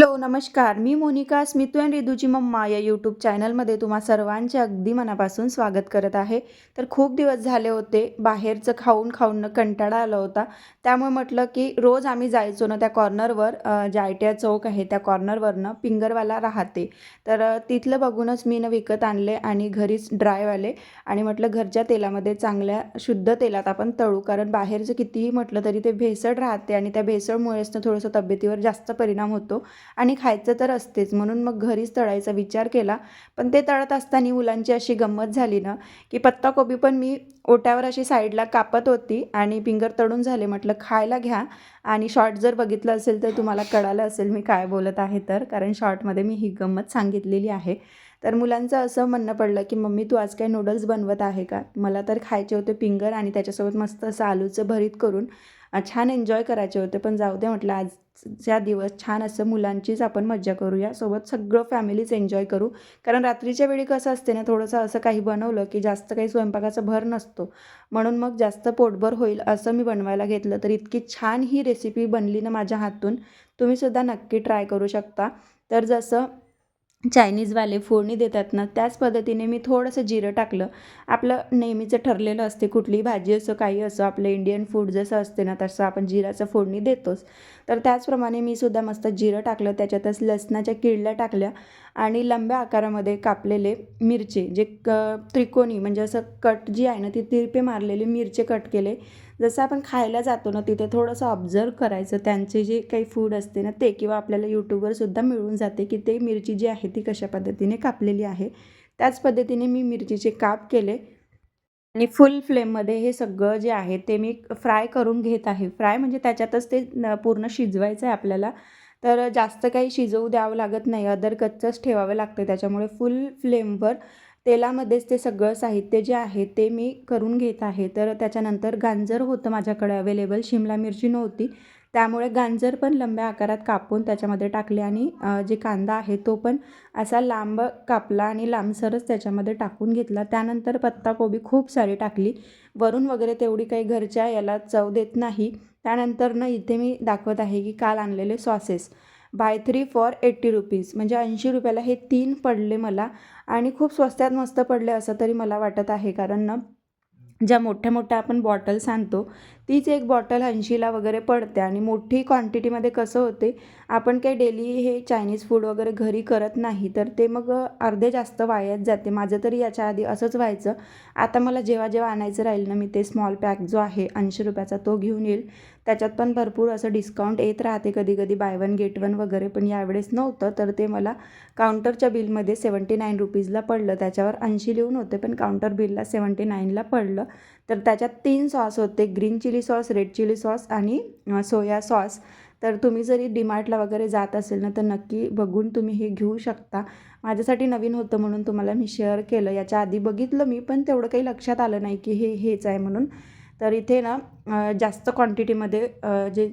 Hello नमस्कार. मी Monika Smitu and रिदूची मम्मा या यूट्यूब चॅनलमध्ये तुम्हा सर्वांचे अगदी मनापासून स्वागत करत आहे. तर खूप दिवस झाले होते बाहेरचं खाऊन खाऊन कंटाळा आला होता. त्यामुळे म्हटलं की रोज आम्ही जायचो ना त्या कॉर्नरवर जायट्या जे चौक आहे त्या कॉर्नरवरनं पिंगरवाला राहते. तर तिथलं बघूनच मी न विकत आणले आणि घरीच ड्रायवाले आणि म्हटलं घरच्या तेलामध्ये चांगल्या शुद्ध तेलात आपण तळू. कारण बाहेरचं कितीही म्हटलं तरी ते भेसळ राहते आणि त्या भेसळमुळेच ना थोडंसं तब्येतीवर जास्त परिणाम होतो. आणि खायचं तर असतेच. म्हणून मग घरीच तळायचा विचार केला. पण ते तळत असताना मुलांची अशी गंमत झाली ना की पत्ताकोबी पण मी ओट्यावर अशी साईडला कापत होती आणि फिंगर तळून झाले. म्हटलं खायला घ्या. आणि शॉर्ट जर बघितलं असेल तर तुम्हाला कळालं असेल मी काय बोलत आहे तर. कारण शॉर्टमध्ये मी ही गंमत सांगितलेली आहे. तर मुलांचं असं म्हणणं पडलं की मम्मी तू आज काय नूडल्स बनवत आहे का? मला तर खायचे होते फिंगर आणि त्याच्यासोबत मस्त असं आलूचं भरीत करून छान एन्जॉय करायचे होते पण जाऊ दे म्हटलं आजच्या दिवस छान असं मुलांचीच आपण मज्जा करूया सोबत सगळं फॅमिलीच एन्जॉय करू. कारण रात्रीच्या वेळी कसं असते ना थोडंसं असं काही बनवलं की जास्त काही स्वयंपाकाचा भर नसतो. म्हणून मग जास्त पोटभर होईल असं मी बनवायला घेतलं तर इतकी छान ही रेसिपी बनली ना माझ्या हातून तुम्हीसुद्धा नक्की ट्राय करू शकता. तर जसं चायनीजवाले फोडणी देतात ना त्याच पद्धतीने मी थोडंसं जिरं टाकलं. आपलं नेहमीचं ठरलेलं असते कुठलीही भाजी असो काही असो आपलं इंडियन फूड जसं असते ना तसं आपण जिराचं फोडणी देतोच. तर त्याचप्रमाणे मी सुद्धा मस्त जिरं टाकलं त्याच्यातच लसणाच्या किडल्या टाकल्या आणि लंब्या आकारामध्ये कापलेले मिरचे जे क त्रिकोणी म्हणजे असं कट जी आहे ना ती तिरपे मारलेले मिरचे कट केले. जसं आपण खायला जातो ना तिथे थोडंसं ऑब्झर्व करायचं त्यांचे जे काही फूड असते ना ते किंवा आपल्याला यूट्यूबवर सुद्धा मिळून जाते की ते मिरची जी आहे ती कशा पद्धतीने कापलेली आहे. त्याच पद्धतीने मी मिरचीचे काप केले. आणि फुल फ्लेममध्ये हे सगळं जे आहे ते मी फ्राय करून घेत आहे. फ्राय म्हणजे त्याच्यातच ते पूर्ण शिजवायचं आहे आपल्याला. तर जास्त काही शिजवू द्यावं लागत नाही. अदर कच्चंच ठेवावं लागतं त्याच्यामुळे फुल फ्लेमवर तेलामध्येच ते सगळं साहित्य जे आहे ते मी करून घेत आहे. तर त्याच्यानंतर गाजर होतं माझ्याकडे अवेलेबल शिमला मिरची नव्हती. त्यामुळे गाजर पण लंब्या आकारात कापून त्याच्यामध्ये टाकले आणि जे कांदा आहे तो पण असा लांब कापला आणि लांबसरच त्याच्यामध्ये टाकून घेतला. त्यानंतर पत्ताकोबी खूप सारी टाकली. वरून वगैरे तेवढी काही घरच्या याला चव देत नाही. त्यानंतर ना इथे मी दाखवत आहे की काल आणलेले sauces by three for eighty rupees म्हणजे ऐंशी रुपयाला हे तीन पडले मला आणि खूप स्वस्तात मस्त पडले असं तरी मला वाटत आहे. कारण ना ज्या मोठ्या मोठ्या आपण बॉटल्स आणतो तीच एक बॉटल ऐंशीला वगैरे पडते आणि मोठी क्वांटिटीमध्ये कसं होते आपण काही डेली हे चायनीज फूड वगैरे घरी करत नाही तर ते मग अर्धे जास्त वायात जाते. माझं तरी याच्या आधी असंच व्हायचं. आता मला जेव्हा जेव्हा आणायचं राहील ना मी ते स्मॉल पॅक जो आहे ऐंशी रुपयाचा तो घेऊन येईल. त्याच्यात पण भरपूर असं डिस्काउंट येत राहते कधी कधी बाय वन गेट वन वगैरे. पण यावेळेस नव्हतं तर ते मला काउंटरच्या बिलमध्ये सेवन्टी नाईन रुपीजला पडलं. त्याच्यावर ऐंशी लिहून होते पण काउंटर बिलला सेवन्टी नाईनला पडलं. तर त्याच्यात तीन सॉस होते green chilli sauce red chilli sauce आणि सोया सॉस. तर तुम्ही जरी डिमार्टला वगैरे जात असेल ना तर नक्की बघून तुम्ही हे घेऊ शकता. माझ्यासाठी नवीन होतं म्हणून तुम्हाला मी शेअर केलं. याच्या आधी बघितलं मी पण तेवढं काही लक्षात आलं नाही की हे हेच आहे म्हणून. तर इथे ना जास्त क्वांटिटीमध्ये जे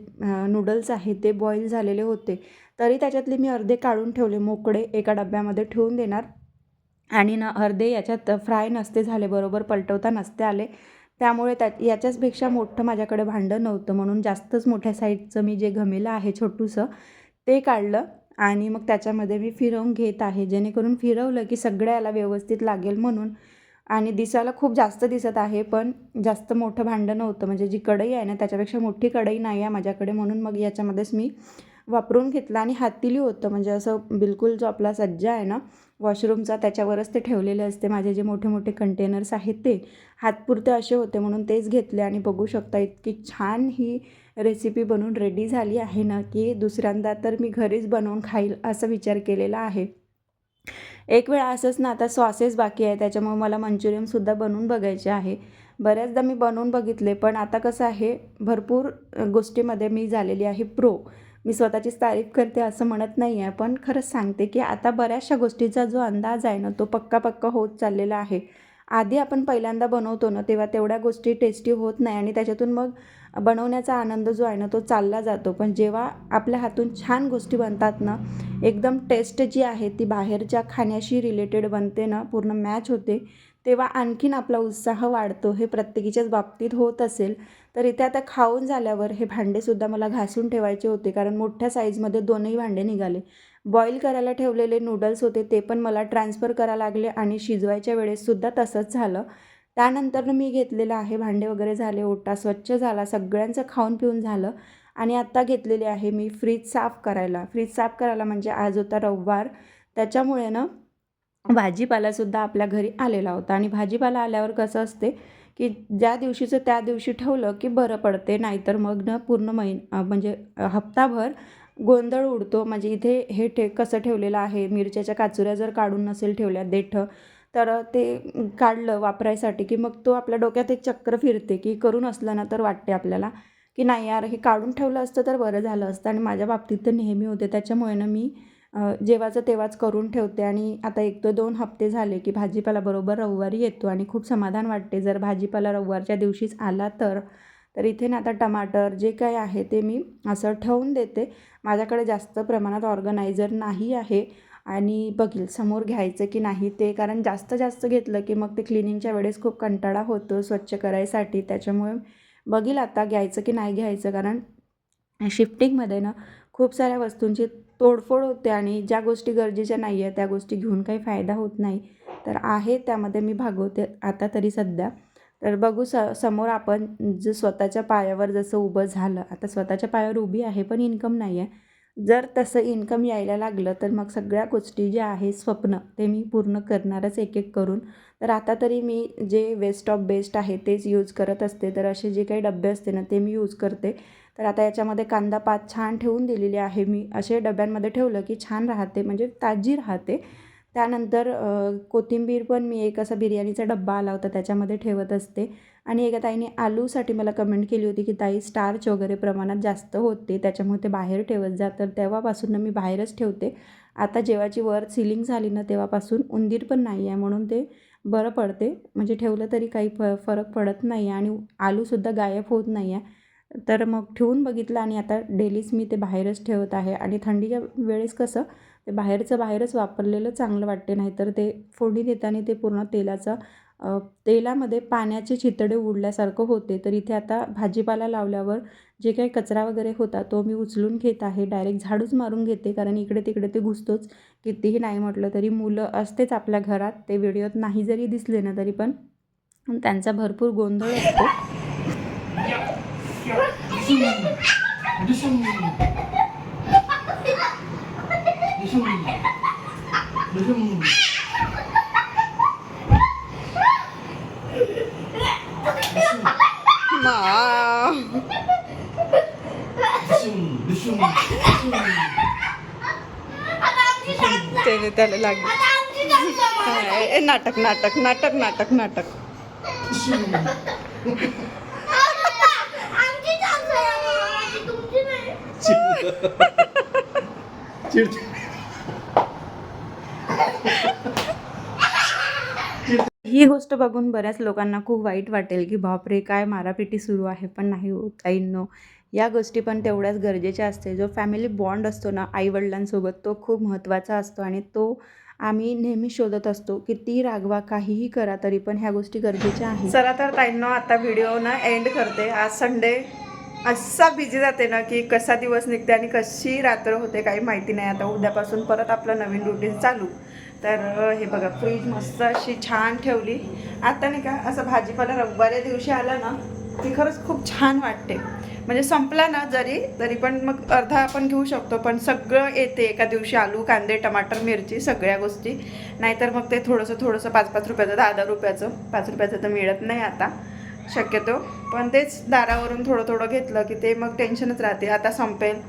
नूडल्स आहेत ते बॉईल झालेले होते. तरी त्याच्यातले मी अर्धे काढून ठेवले मोकळे एका डब्यामध्ये ठेवून देणार. आणि ना अर्धे याच्यात फ्राय नसते झाले बरोबर पलटवता नसते आले. त्यामुळे त्या याच्याचपेक्षा मोठं माझ्याकडे भांडं नव्हतं. म्हणून जास्तच मोठ्या साईजचं मी जे घमेलं आहे छोटूसं ते काढलं आणि मग त्याच्यामध्ये मी फिरवून घेत आहे. जेणेकरून फिरवलं की सगळ्याला व्यवस्थित लागेल म्हणून. आणि दिसायला खूप जास्त दिसत आहे पण जास्त मोठं भांडं नव्हतं. म्हणजे जी कढई आहे ना त्याच्यापेक्षा मोठी कढई नाही आहे माझ्याकडे. म्हणून मग याच्यामध्येच मी वापरून घेतलं आणि हातीली होतं. म्हणजे असं बिलकुल जो आपला सज्जा आहे ना वॉशरूमचा त्याच्यावरच ते ठेवलेले असते. माझे जे मोठे मोठे कंटेनर्स आहेत ते हातपुरते असे होते म्हणून तेच घेतले आणि बघू शकता इतकी छान ही रेसिपी बनवून रेडी झाली आहे ना की दुसऱ्यांदा तर मी घरीच बनवून खाईल असा विचार केलेला आहे. एक वेळा असंच ना आता सॉसेस बाकी आहे त्याच्यामुळे मला मंचुरियनसुद्धा बनवून बघायचे आहे. बऱ्याचदा मी बनवून बघितले पण आता कसं आहे भरपूर गोष्टीमध्ये मी झालेली आहे प्रो मी स्वतःचीच तारीफ करते असं म्हणत नाही आहे पण खरंच सांगते की आता बऱ्याचशा गोष्टीचा जो अंदाज आहे ना तो पक्का पक्का होत चाललेला आहे. आधी आपण पहिल्यांदा बनवतो ना तेव्हा तेवढ्या गोष्टी टेस्टी होत नाही आणि त्याच्यातून मग बनवण्याचा आनंद जो आहे ना तो चालला जातो. पण जेव्हा आपल्या हातून छान गोष्टी बनतात ना एकदम टेस्ट जी आहे ती बाहेरच्या खाण्याशी रिलेटेड बनते ना पूर्ण मॅच होते. तेव्हा आणखीन आपला उत्साह वाढतो हे प्रत्येकीच्याच बाबतीत होत असेल. तर इथे आता खाऊन झाल्यावर हे भांडेसुद्धा मला घासून ठेवायचे होते कारण मोठ्या साईजमध्ये दोनही भांडे निघाले. बॉईल करायला ठेवलेले नूडल्स होते ते पण मला ट्रान्सफर करायला लागले आणि शिजवायच्या वेळेससुद्धा तसंच झालं. त्यानंतर मी घेतलेलं आहे भांडे वगैरे झाले ओटा स्वच्छ झाला सगळ्यांचं खाऊन पिऊन झालं. आणि आत्ता घेतलेले आहे मी फ्रीज साफ करायला. फ्रीज साफ करायला म्हणजे आज होता रविवार. त्याच्यामुळे ना भाजीपालासुद्धा आपल्या घरी आलेला होता. आणि भाजीपाला आल्यावर कसं असते की ज्या दिवशीचं त्या दिवशी ठेवलं की बरं पडते नाहीतर मग ना पूर्ण महिन म्हणजे हप्ताभर गोंधळ उडतो. म्हणजे इथे हे ठे कसं ठेवलेलं आहे? मिरच्याच्या काचुऱ्या जर काढून नसेल ठेवल्या देठं तर ते काढलं वापरायसाठी की मग तो आपल्या डोक्यात एक चक्र फिरते की करून असलं ना तर वाटते आपल्याला की नाही यार हे काढून ठेवलं असतं तर बरं झालं असतं. आणि माझ्या बाबतीत तर नेहमी होते. त्याच्यामुळे ना मी जेवाचं जेव्हाचं तेव्हाच करून ठेवते आणि आता एक ते दोन हप्ते झाले की भाजीपाला बरोबर रविवारी येतो आणि खूप समाधान वाटते. जर भाजीपाला रविवारच्या दिवशीच आला तर तर इथे ना आता टमाटर जे काही आहे ते मी असं ठेवून देते. माझ्याकडे जास्त प्रमाणात ऑर्गनायझर नाही आहे आणि बघील समोर घ्यायचं की नाही ते कारण जास्त जास्त घेतलं की मग ते क्लिनिंगच्या वेळेस खूप कंटाळा होतो स्वच्छ करायसाठी. त्याच्यामुळे बघील आता घ्यायचं की नाही घ्यायचं कारण शिफ्टिंगमध्ये ना खूप साऱ्या वस्तूंची तोडफोड होते आणि ज्या गोष्टी गरजेच्या नाही आहे त्या गोष्टी घेऊन काही फायदा होत नाही. तर आहे त्यामध्ये मी भागवते आता तरी सध्या. तर बघू स समोर आपण जर स्वतःच्या पायावर जसं उभं झालं आता स्वतःच्या पायावर उभी आहे पण इन्कम नाही आहे जर तसं इन्कम यायला लागलं तर मग सगळ्या गोष्टी ज्या आहे स्वप्न ते मी पूर्ण करणारच एक एक करून. तर आता तरी मी जे वेस्ट ऑफ बेस्ट आहे तेच यूज करत असते. तर असे जे काही डबे असते ना ते मी यूज करते. तर आता याच्यामध्ये कांदा पात छान ठेवून दिलेली आहे मी. असे डब्यांमध्ये ठेवलं की छान राहते म्हणजे ताजी राहते. त्यानंतर कोथिंबीर पण मी एक असा बिर्याणीचा डब्बा आला होता त्याच्यामध्ये ठेवत असते. आणि एका ताईने आलूसाठी मला कमेंट केली होती की ताई स्टार्च वगैरे प्रमाणात जास्त होते त्याच्यामुळे ते बाहेर ठेवत जा. तर तेव्हापासून मी बाहेरच ठेवते. आता जेव्हाची वर सिलिंग झाली ना तेव्हापासून उंदीर पण नाही आहे म्हणून ते बरं पडते. म्हणजे ठेवलं तरी काही फ फरक पडत नाही आहे आणि आलूसुद्धा गायब होत नाही आहे. तर मग ठेवून बघितलं आणि आता डेलीच मी ते बाहेरच ठेवत आहे. आणि थंडीच्या वेळेस कसं ते बाहेरचं बाहेरच वापरलेलं चांगलं वाटते नाहीतर ते फोडणी देताना ते पूर्ण तेलाचं तेलामध्ये पाण्याचे चितडे उडल्यासारखं होते. तर इथे आता भाजीपाला लावल्यावर जे काही कचरा वगैरे होता तो मी उचलून घेत आहे. डायरेक्ट झाडूच मारून घेते कारण इकडे तिकडे ते घुसतोच. कितीही नाही म्हटलं तरी मुलं असतेच आपल्या घरात. ते व्हिडिओत नाही जरी दिसले ना तरी पण त्यांचा भरपूर गोंधळ असतो. मा त्याला लागेल. नाटक नाटक नाटक नाटक नाटक. ही गोष्ट बघून बऱ्याच लोकांना खूप वाईट वाटेल की बापरे काय मारापिटी सुरू आहे पण नाही होत नो या गोष्टी पण तेवढ्याच गरजेच्या असते. जो फॅमिली बॉन्ड असतो ना आईवडिलांसोबत तो खूप महत्त्वाचा असतो आणि तो आम्ही नेहमी शोधत असतो कितीही रागवा काहीही करा तरी पण ह्या गोष्टी गरजेच्या आहेत. चला तर ताईंनो आता व्हिडिओ ना एंड करते. आज संडे असा बिझी जाते ना की कसा दिवस निघते आणि कशी रात्र होते काही माहिती नाही. आता उद्यापासून परत आपलं नवीन रुटीन चालू. तर हे बघा फ्रीज मस्त अशी छान ठेवली. आता नाही का असं भाजीपाला रविवारी दिवशी आला ना ती खरंच खूप छान वाटते. म्हणजे संपला ना जरी तरी पण मग अर्धा आपण घेऊ शकतो. पण सगळं येते एका दिवशी आलू कांदे टमाटर मिरची सगळ्या गोष्टी. नाहीतर मग ते थोडंसं थोडंसं पाच पाच रुपयाचं दहा दहा रुपयाचं पाच रुपयाचं तर मिळत नाही आता. शक्यतो. पण तेच दारावरून थोडं थोडं घेतलं की ते मग टेन्शनच राहते. आता संपेल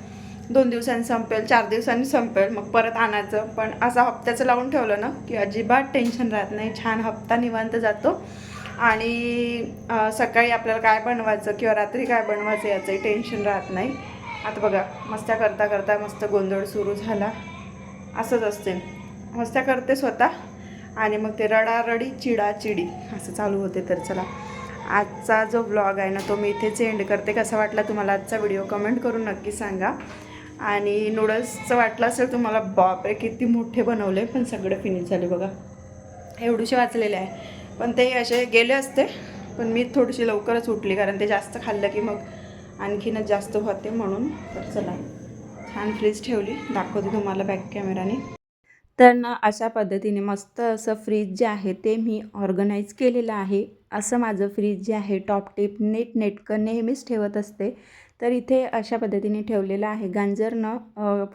दोन दिवसांनी संपेल चार दिवसांनी संपेल मग परत आणायचं. पण असं हप्त्याचं लावून ठेवलं ना की अजिबात टेन्शन राहत नाही. छान हप्ता निवांत जातो. आणि सकाळी आपल्याला काय बनवायचं किंवा रात्री काय बनवायचं याचंही टेन्शन राहत नाही. आता बघा मस्त्या करता करता मस्त गोंधळ सुरू झाला. असंच असते. मस्त्या करते स्वतः आणि मग ते रडारडी चिडाचिडी असं चालू होते तर चला. आजचा जो ब्लॉग आहे ना तो मी इथेच एंड करते. कसा वाटला तुम्हाला आजचा व्हिडिओ कमेंट करून नक्की सांगा. आणि नूडल्सचं वाटलं असेल तुम्हाला बापरे किती मोठे बनवले पण सगळं फिनिश झाले बघा. एवढूशे वाचलेले आहे. पण ते असे गेले असते पण मी थोडीशी लवकरच उठली कारण ते जास्त खाल्लं की मग आणखीनच जास्त होते म्हणून. तर चला छान फ्रीज ठेवली. दाखवते तुम्हाला बॅक कॅमेराने तर ना अशा पद्धतीने मस्त असं फ्रीज जे आहे ते मी ऑर्गनाईज केलेलं आहे. असं माझं फ्रीज जे आहे टॉप टिप नीट नेटकं नेहमीच ठेवत असते. तर इथे अशा पद्धतीने ठेवलेलं आहे. गांजरनं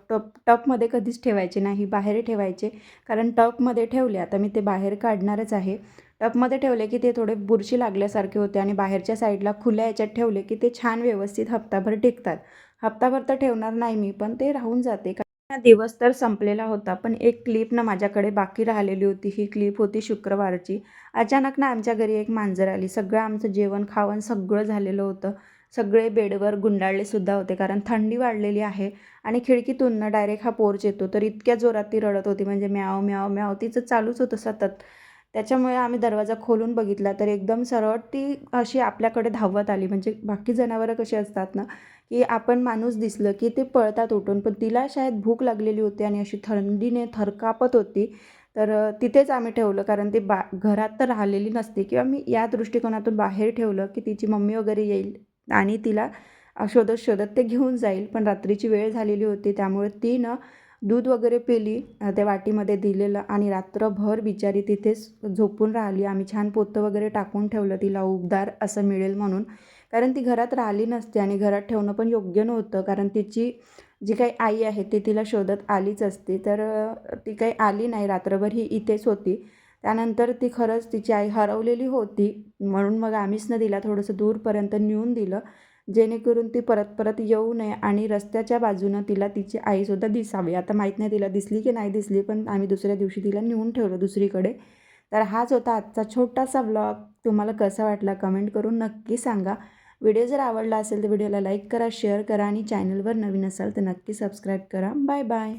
टप टपमध्ये कधीच ठेवायचे नाही बाहेर ठेवायचे. कारण टपमध्ये ठेवले आता मी ते बाहेर काढणारच आहे. टपमध्ये ठेवले की ते थोडे बुरशी लागल्यासारखे होते आणि बाहेरच्या साईडला खुल्या याच्यात ठेवले की ते छान व्यवस्थित हप्ताभर टिकतात. हप्ताभर तर ठेवणार नाही मी पण ते राहून जाते. दिवस तर संपलेला होता पण एक क्लिप ना माझ्याकडे बाकी राहिलेली होती. ही क्लिप होती शुक्रवारची. अचानक ना आमच्या घरी एक मांजर आली. सगळं आमचं जेवण खावण सगळं झालेलं होतं. सगळे बेडवर गुंडाळले सुद्धा होते कारण थंडी वाढलेली आहे आणि खिडकीतून ना डायरेक्ट हा पोर्च येतो. तर इतक्या जोरात ती रडत होती म्हणजे म्याव म्याव म्याव तिचं चालूच होतं सतत. त्याच्यामुळे आम्ही दरवाजा खोलून बघितला तर एकदम सरळ ती अशी आपल्याकडे धावत आली. म्हणजे बाकी जनावरं कशी असतात ना की आपण माणूस दिसलं की ते पळतात उठून. पण तिला शायद भूक लागलेली होती आणि अशी थंडीने थरकापत होती. तर तिथेच आम्ही ठेवलं. कारण ती बा घरात तर राहिलेली नसते किंवा मी या दृष्टिकोनातून बाहेर ठेवलं की तिची मम्मी वगैरे येईल आणि तिला शोधत शोधत ते घेऊन जाईल. पण रात्रीची वेळ झालेली होती. त्यामुळे ती ना दूध वगैरे पिली त्या वाटीमध्ये दिलेलं आणि रात्रभर बिचारी तिथेच झोपून राहिली. आम्ही छान पोतं वगैरे टाकून ठेवलं. तिला उबदार असं मिळेल म्हणून. कारण ती घरात राहिली नसते आणि घरात ठेवणं पण योग्य नव्हतं. कारण तिची जी काही आई आहे ती तिला शोधत आलीच असते. तर ती काही आली नाही. रात्रभर ही इथेच होती. त्यानंतर ती खरंच तिची आई हरवलेली होती. म्हणून मग आम्हीच दिला थोडंसं दूरपर्यंत नेऊन दिलं. जेणेकरून ती परत परत येऊ नये आणि रस्त्याच्या बाजूनं तिला तिची आईसुद्धा दिसावी. आता माहीत नाही तिला दिसली की नाही दिसली पण आम्ही दुसऱ्या दिवशी तिला नेऊन ठेवलं दुसरीकडे. तर हाच होता आजचा छोटासा ब्लॉग तुम्हाला कसा वाटला कमेंट करून नक्की सांगा. व्हिडिओ जर आवडला असेल तर व्हिडिओला लाईक करा शेअर करा आणि चॅनलवर नवीन असाल तर नक्की सबस्क्राईब करा. Bye bye.